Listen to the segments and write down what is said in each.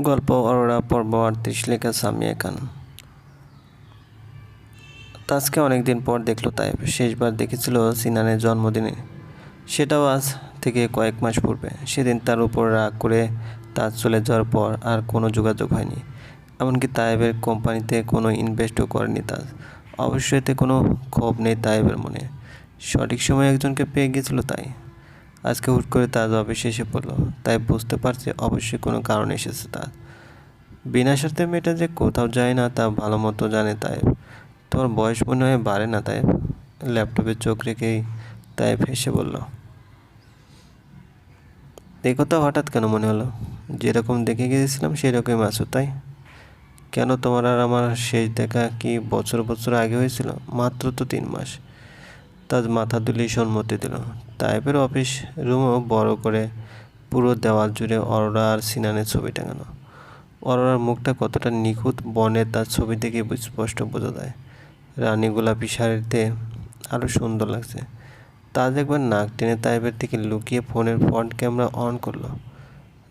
গল্প, অরোরা, পর্ব, আটত্রিশ, লেখা, সামিয়া খান। তাজকে অনেকদিন পর দেখল তাই শেষবার দেখেছিল সিনানের জন্মদিনে। সেটাও আজ থেকে কয়েক মাস পূর্বে। সেদিন তার উপর রাগ করে তাজ চলে যাওয়ার পর আর কোনো যোগাযোগ হয়নি। এমনকি তায়েবের কোম্পানিতে কোনো ইনভেস্টও করেনি তাজ। অবশ্যই এতে কোনো ক্ষোভ নেই তায়েবের মনে। সঠিক সময়ে একজনকে পেয়ে গেছিল তাই। আজকে হুট করে তাজ অফিসে এসে পড়ল। তাই বুঝতে পারছে অবশ্যই কোনো কারণে এসেছে তার। বিনা স্বার্থে মেয়েটা যে কোথাও যায় না তা ভালো মতো জানে তাই তোমার বয়স মনে হয় বাড়ে না তাই ল্যাপটপে চোখ রেখেই তাই হেসে বলল এই কথা হঠাৎ কেন মনে হলো? যেরকম দেখে গিয়েছিলাম সেই রকমই আছো তাই। কেন তোমার আর আমার শেষ দেখা কি বছর বছর আগে হয়েছিল? মাত্র তো তিন মাস। তাজ মাথা দুলিয়ে সম্মতি দিল। টাইপের অফিস রুমও বড় করে পুরো দেওয়াল জুড়ে অরোরা আর সিনানের ছবি টাঙানো। অরোরার মুখটা কতটা নিখুঁত বনে তার ছবি থেকে স্পষ্ট বোঝা যায়। রানী গোলাপি শাড়িতে আরও সুন্দর লাগছে। তাজ একবার নাক টেনে তাইবের থেকে লুকিয়ে ফোনের ফ্রন্ট ক্যামেরা অন করল।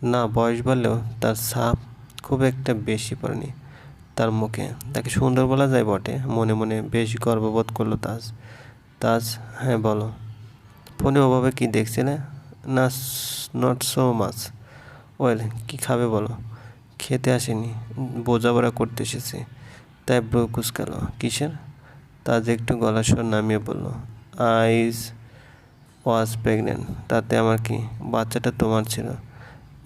না, বয়স বাড়লেও তার ছাপ খুব একটা বেশি পড়েনি তার মুখে। তাকে সুন্দর বলা যায় বটে। মনে মনে বেশ গর্ববোধ করল তাজ। তাজ হ্যাঁ বলো। ফোনে ওভাবে কি দেখছিলে না? নট সো মাছ ওয়েল কী খাবে বলো? খেতে আসেনি। বোঝাপড়া করতে এসেছি। তাই ব্রো কুচকাল। কিসের? তাজ একটু গলা স্বর নামিয়ে বলল আইস ওয়াজ প্রেগনেন্ট তাতে আমার কি? বাচ্চাটা তোমার ছিল।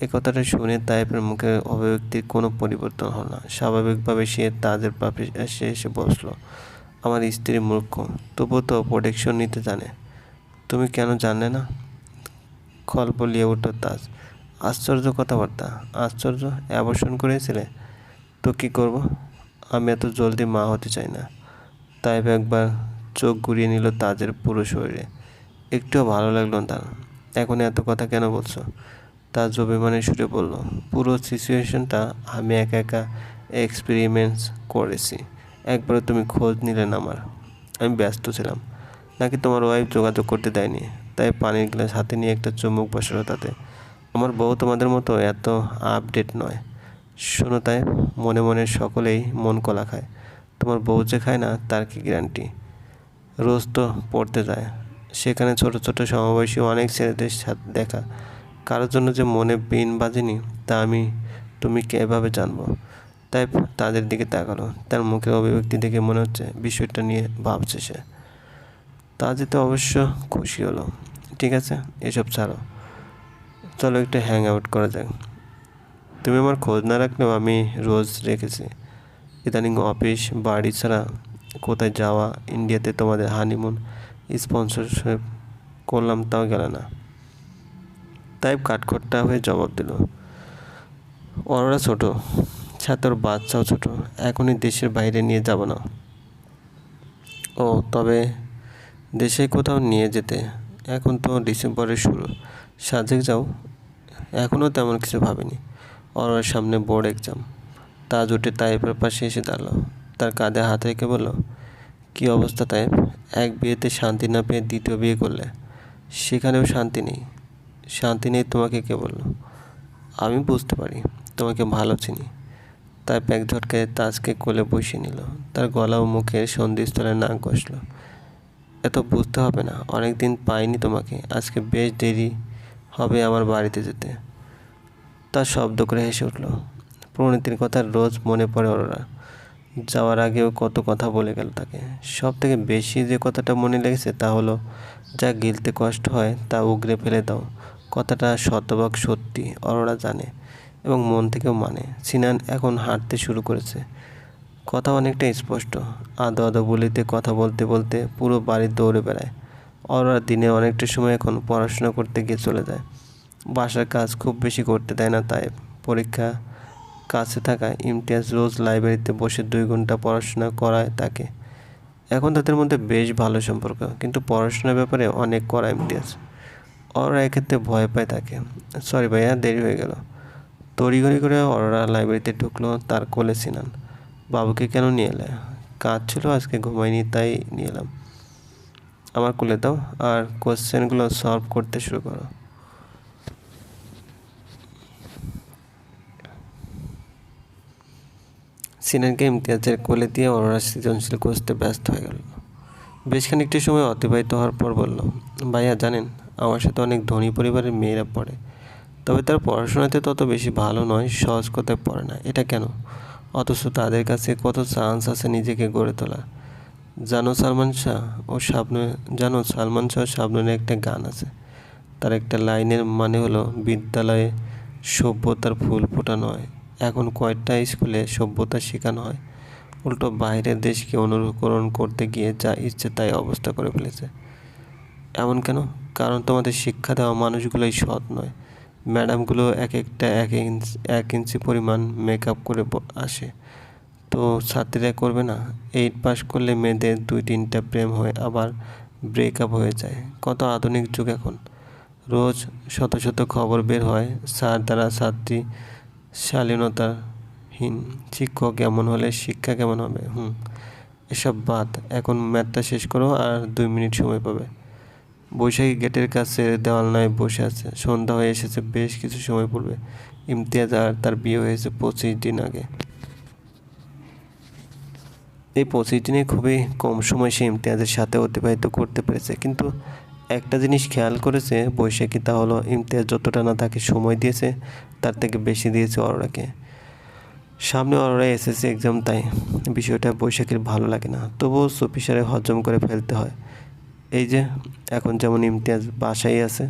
এ কথাটা শুনে তাইপের মুখে অভিব্যক্তির কোনো পরিবর্তন হলো না। স্বাভাবিকভাবে সে তাজের পাপে এসে এসে বসল। আমার স্ত্রী মূর্খ। তবুও তো প্রোটেকশন নিতে জানে। তুমি কেন জানলে না? খল বলিয়ে উঠল তাজ। আশ্চর্য কথাবার্তা। আশ্চর্য অ্যাবর্ষণ করেছিলে? তো কী করব? আমি এত জলদি মা হতে চাই না। তাই একবার চোখ ঘুরিয়ে নিল তাজের পুরো শরীরে। একটুও ভালো লাগল তার। এখন এত কথা কেন বলছো? তাজ অভিমানের সুরে বলল, পুরো সিচুয়েশনটা আমি একা একা এক্সপেরিমেন্টস করেছি। একবারও তুমি খোঁজ নিলেন আমার। আমি ব্যস্ত ছিলাম। নাকি তোমার ওয়াইফ যোগাযোগ করতে দেয়নি? তাই পানির গ্লাস হাতে নিয়ে একটা চুমুক বসালো তাতে। আমার বউ তোমাদের মতো এত আপডেট নয়। শোনো তাই, মনে মনে সকলেই মন কলা খায়। তোমার বউ যে খায় না, তার কি গ্যারান্টি রোজ তো পড়তে যায়। সেখানে ছোট ছোট সমবয়সী অনেক ছেলেদের সাথে দেখা। কারোর জন্য যে মনে বিন বাজেনি, তা আমি, তুমি এভাবে জানব? তাই তাদের দিকে তাকালো। তার মুখের অভিব্যক্তি দেখে মনে হচ্ছে বিষয়টা নিয়ে ভাবছে সে। তা যেতে অবশ্য খুশি হলো। ঠিক আছে, এসব ছাড়ো। চলো একটু হ্যাং আউট করা যাক। তুমি আমার খোঁজ না রাখলেও আমি রোজ রেখেছি। ইদানিং অফিস, বাড়ি ছাড়া কোথায় যাওয়া, ইন্ডিয়াতে তোমাদের হানিমুন স্পন্সরশিপ করলাম তাও গেল না। তাই কাঠখোট্টা হয়ে জবাব দিল। ওরা ছোট, ছাত্র বাচ্চাও ছোট, এখনই দেশের বাইরে নিয়ে যাব না। ও, তবে দেশে কোথাও নিয়ে যেতে। এখন তো ডিসেম্বরের শুরু। সাজেক যাও। এখনও তেমন কিছু ভাবিনি। ওর সামনে বোর্ড এক্সাম। তাজ উঠে তাইপের পাশে এসে দাঁড়াল। তার কাঁধে হাত রেখে বলল, কী অবস্থা তাইপ এক বিয়েতে শান্তি না পেয়ে দ্বিতীয় বিয়ে করলে? সেখানেও শান্তি নেই। শান্তি নেই তোমাকে কে বলল? আমি বুঝতে পারি। তোমাকে ভালো চিনি। তাই প্যাক ঝটকে তাজকে কোলে বসিয়ে নিল। তার গলা ও মুখের সন্ধিস্থলে নাক বসল এত বুঝতে হবে না। অনেক দিন পাইনি তোমাকে। আজকে বেশ দেরি হবে আমার বাড়িতে যেতে। তার শব্দ করে হেসে উঠল। প্রণীতির কথা রোজ মনে পড়ে ওরা যাওয়ার আগেও কত কথা বলে গেল তাকে। সব থেকে বেশি যে কথাটা মনে লেগেছে তা হলো, যা গিলতে কষ্ট হয় তা উগরে ফেলে দাও। কথাটা শতভাগ সত্যি, অরোরা জানে এবং মন থেকেও মানে। সিনান এখন হাঁটতে শুরু করেছে। কথা অনেকটা স্পষ্ট। আদো আদো বলিতে, কথা বলতে বলতে পুরো বাড়ি দৌড়ে বেড়ায়। অরোরা দিনে অনেকটা সময় এখন পড়াশোনা করতে গিয়ে চলে যায়। বাসার কাজ খুব বেশি করতে দেয় না তাই পরীক্ষা কাছে থাকা ইমতিয়াজ রোজ লাইব্রেরিতে বসে দুই ঘণ্টা পড়াশোনা করায় তাকে। এখন তাদের মধ্যে বেশ ভালো সম্পর্ক, কিন্তু পড়াশোনার ব্যাপারে অনেক করা ইমতিয়াজ। ওরা এক্ষেত্রে ভয় পায় তাকে। সরি ভাইয়া, দেরি হয়ে গেল। তড়িঘড়ি করে ওরা লাইব্রেরিতে ঢুকলো তার কোলে সিনান। বাবুকে কেন নিয়ে এলে? কাজ ছিল, আজকে ঘুমাইনি, তাই নিয়ে এলাম। আমার কোলে দাও, আর কোশ্চেনগুলো সলভ করতে শুরু করো। সিনানকে ইমতিয়াজের কোলে দিয়ে অরোরা সৃজনশীল খুঁজতে ব্যস্ত হয়ে গেল। বেশ খানিকটি সময় অতিবাহিত হওয়ার পর বলল, ভাইয়া, জানেন, আমার সাথে অনেক ধনী পরিবারের মেয়েরা পড়ে। তবে তার পড়াশোনাতে তত বেশি ভালো নয়, সহজ কথায় পড়ে না। এটা কেন? অথচ তাদের কাছে কত চান্স আছে নিজেকে গড়ে তোলা জানো সালমান শাহ ও শাবনু, জানো সালমান শাহ ও শাবনুরের একটা গান আছে। তার একটা লাইনের মানে হলো, বিদ্যালয়ে সভ্যতার ফুল ফোটানো হয়। এখন কয়েকটা স্কুলে সভ্যতা শেখানো হয়। উল্টো বাইরের দেশকে অনুকরণ করতে গিয়ে যা ইচ্ছে তাই অবস্থা করে ফেলেছে। এমন কেন? কারণ তোমাদের শিক্ষা দেওয়া মানুষগুলোই সৎ নয়। ম্যাডামগুলো এক একটা এক ইঞ্চি এক ইঞ্চি পরিমাণ মেকআপ করে আসে। তো ছাত্রীরা করবে না। এইট পাস করলে মেয়েদের দুই তিনটা প্রেম হয়ে আবার ব্রেকআপ হয়ে যায়। কত আধুনিক যুগ এখন। রোজ শত শত খবর বের হয়, স্যার দ্বারা ছাত্রী শালীনতাহীন, শিক্ষক এমন হলে শিক্ষা কেমন হবে? হুম, এসব বাদ। এখন ম্যাথটা শেষ করো আর দুই মিনিট সময় পাবে। বৈশাখী গেটের কাছে দেওয়াল নয় বসে আছে। সন্ধ্যা হয়ে এসেছে, বেশ কিছু সময় পূর্বে। ইমতিয়াজ আর তার বিয়ে হয়েছে পঁচিশ দিন আগে। এই পঁচিশ দিনে খুবই কম সময় সে ইমতিয়াজের সাথে অতিবাহিত করতে পেরেছে। কিন্তু একটা জিনিস খেয়াল করেছে বৈশাখী, তা হলো ইমতিয়াজ যতটা না তাকে সময় দিয়েছে, তার থেকে বেশি দিয়েছে অরোরাকে। সামনে অরোরা এসএসসি এক্সাম, তাই বিষয়টা বৈশাখীর ভালো লাগে না। তবুও চুপিসারে হজম করে ফেলতে হয়। এই যে, এখন যেমন ইমতিয়াজ বাসায় আছে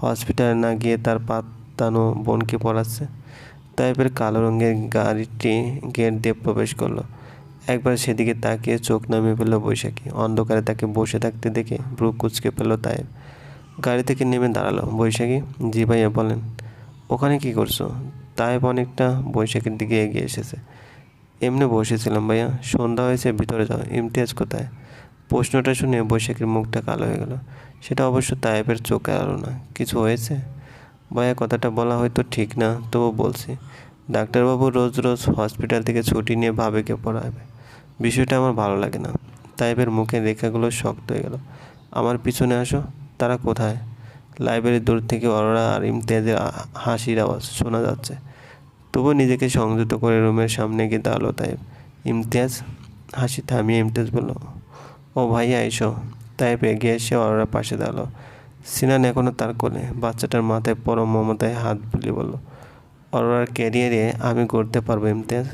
হসপিটালে না গিয়ে তার পাতানো বোনকে পড়াচ্ছে টাইপের কালো রঙের গাড়িটি গেট দিয়ে প্রবেশ করল। একবার সেদিকে তাকিয়ে চোখ নামিয়ে ফেলল বৈশাখী। অন্ধকারে তাকে বসে থাকতে দেখে ব্রু কুচকে ফেলল তাইব গাড়ি থেকে নেমে দাঁড়াল বৈশাখী। জি ভাইয়া বলেন, ওখানে কি করছ? তাইব অনেকটা বৈশাখীর দিকে এগিয়ে এসেছে। এমনি বসেছিলাম ভাইয়া। সন্ধ্যা হয়েছে, ভিতরে যাও। ইমতিয়াজ কোথায়? প্রশ্নটা শুনে বৈশাখীর মুখটা কালো হয়ে গেল। সেটা অবশ্য তায়েবের চোখে আলো না। কিছু হয়েছে? ভাইয়া, কথাটা বলা হয়তো ঠিক না তবু বলছি। ডাক্তারবাবু রোজ রোজ হসপিটাল থেকে ছুটি নিয়ে ভাবেকে পড়াবে। বিষয়টা আমার ভালো লাগে না। তাইবের মুখের রেখাগুলো শক্ত হয়ে গেল। আমার পিছনে আসো, তারা কোথায়? লাইব্রেরির দূর থেকে অরোরা আর ইমতিয়াজের হাসির আওয়াজ শোনা যাচ্ছে। তবু নিজেকে সংযত করে রুমের সামনে গিয়ে দাঁড়াল তাইব ইমতিয়াজ? হাসি থামিয়ে ইমতিয়াজ বলল ও ভাইয়া, এসো। তাইব এগিয়ে এসে অরোরার পাশে দাঁড়াল। সিনান এখনও তার কোলে। বাচ্চাটার মাথায় পরম মমতায় হাত বুলিয়ে বলল, অরোরার ক্যারিয়ারে আমি করতে পারব ইমতিয়াজ।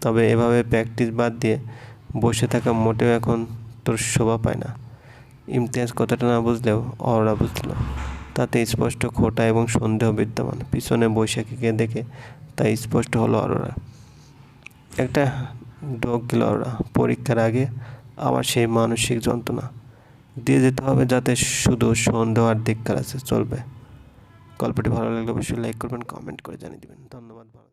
তবে এভাবে প্র্যাকটিস বাদ দিয়ে বসে থাকা মোটেও এখন তোর শোভা পায় না। ইমতিয়াজ কথাটা না বুঝলেও অরোরা বুঝল। তাতে স্পষ্ট খোটা এবং সন্দেহ বিদ্যমান। পিছনে বৈশাখীকে দেখে তা স্পষ্ট হলো অরোরা। একটা ডোক গেল ওরা পরীক্ষার আগে আবার সেই মানসিক যন্ত্রণা। দিয়ে যেতে হবে যাতে শুধু সন্দেহ আর ধিক্কার আছে, চলবে। গল্পটি ভালো লাগলে অবশ্যই লাইক করবেন কমেন্ট করে জানিয়ে দেবেন। ধন্যবাদ, ভালো